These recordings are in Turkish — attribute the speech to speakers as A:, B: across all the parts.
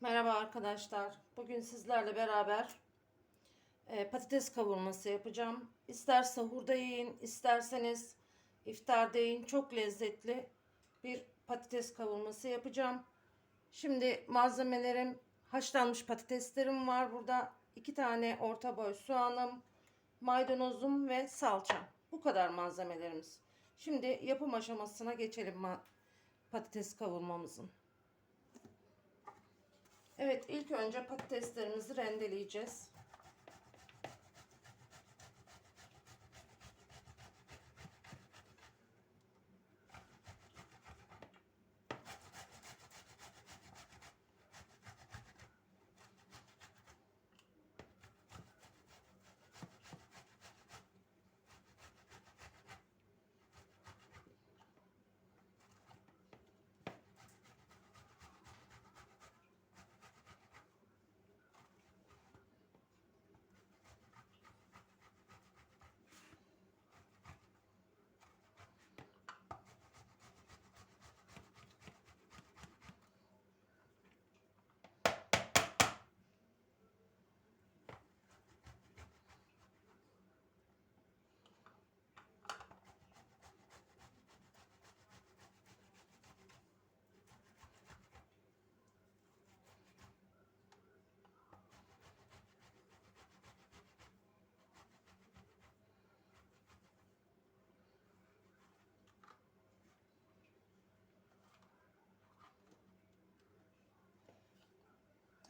A: Merhaba arkadaşlar. Bugün sizlerle beraber e, patates kavurması yapacağım. İster sahurda yiyin, isterseniz iftarda yiyin. Çok lezzetli bir patates kavurması yapacağım. Şimdi malzemelerim haşlanmış patateslerim var burada. iki tane orta boy soğanım, maydanozum ve salça. Bu kadar malzemelerimiz. Şimdi yapım aşamasına geçelim patates kavurmamızın. Evet ilk önce patateslerimizi rendeleyeceğiz.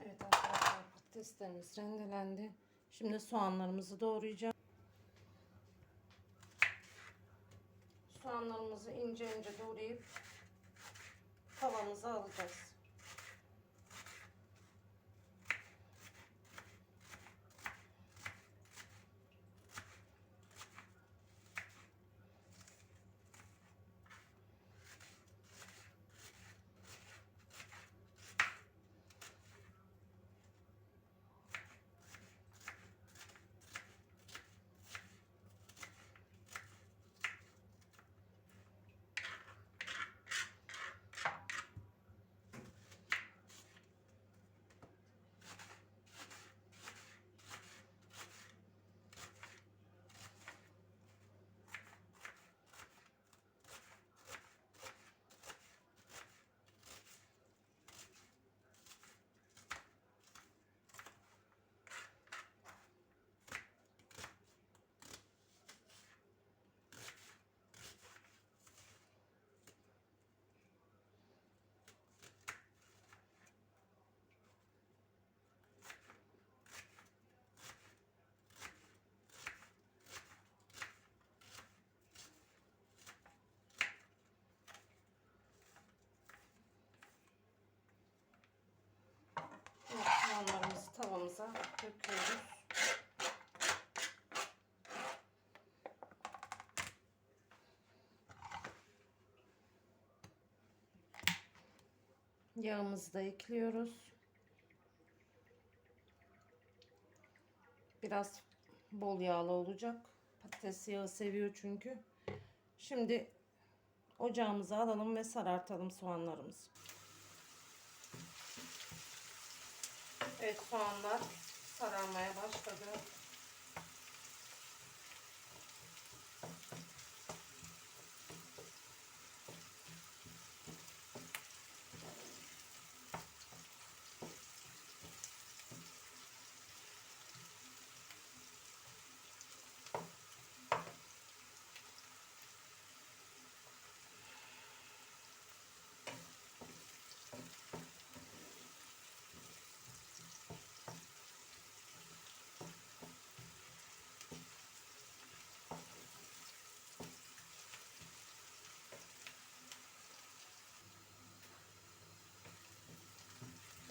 A: Evet arkadaşlar patateslerimiz rendelendi. Şimdi soğanlarımızı doğrayacağım. Soğanlarımızı ince ince doğrayıp tavamıza alacağız. Evet, soğanlarımızı döküyoruz. Yağımızı da ekliyoruz. Biraz bol yağlı olacak. Patates yağı seviyor çünkü. Şimdi ocağımıza alalım ve sarartalım soğanlarımızı. Evet soğanlar sararmaya başladı.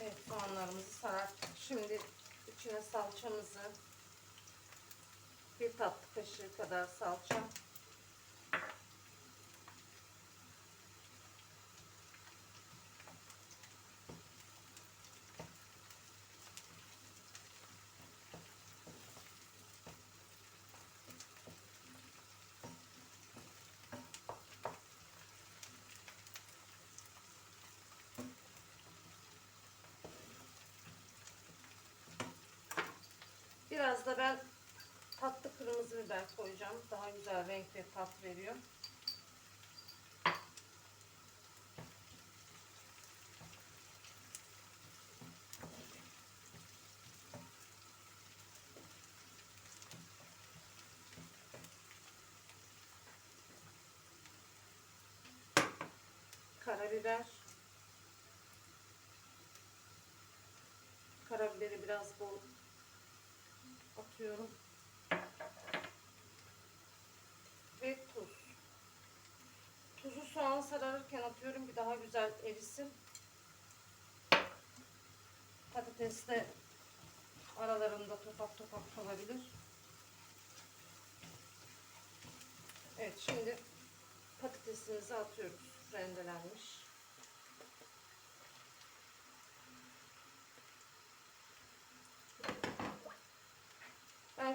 A: Evet soğanlarımızı sararttık. Şimdi içine salçamızı bir tatlı kaşığı kadar salça Biraz da ben tatlı kırmızı biber koyacağım. Daha güzel renk ve tat veriyor. Karabiber. Karabiberi biraz bol atıyorum. Ve tuz. Tuzu soğan sararırken atıyorum bir daha güzel erisin. Patates de aralarında topak topak kalabilir. Evet şimdi patatesimizi atıyoruz rendelenmiş.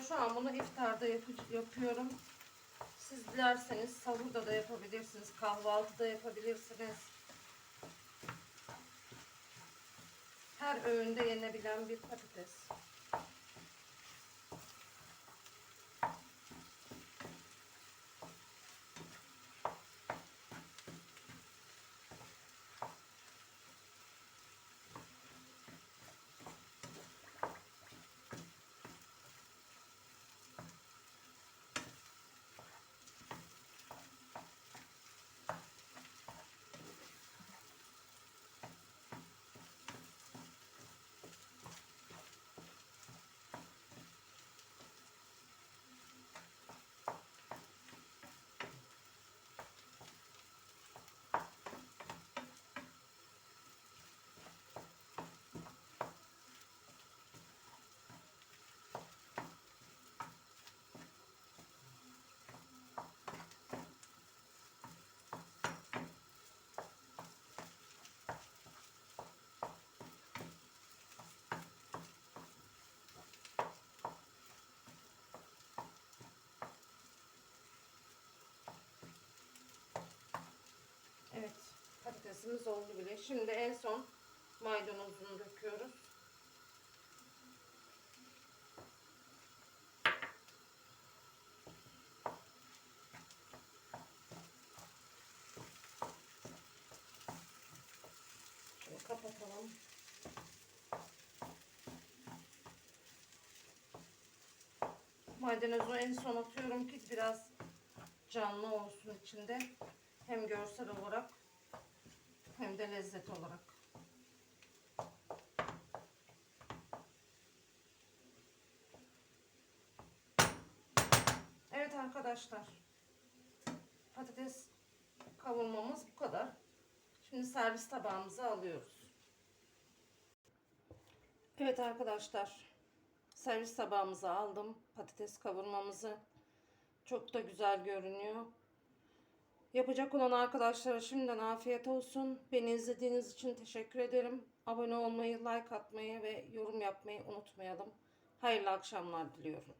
A: Şu an bunu iftarda yapı- yapıyorum. Siz dilerseniz sahurda da yapabilirsiniz, kahvaltıda yapabilirsiniz. Her öğünde yenebilen bir patates. Evet, patatesimiz oldu bile. Şimdi en son maydanozunu döküyoruz. Kapatalım. Maydanozu en son atıyorum ki biraz canlı olsun içinde. Hem görsel olarak hem de lezzet olarak. Evet arkadaşlar. Patates kavurmamız bu kadar. Şimdi servis tabağımıza alıyoruz. Evet arkadaşlar. Servis tabağımıza aldım patates kavurmamızı. Çok da güzel görünüyor. Yapacak olan arkadaşlara şimdiden afiyet olsun. Beni izlediğiniz için teşekkür ederim. Abone olmayı, like atmayı ve yorum yapmayı unutmayalım. Hayırlı akşamlar diliyorum.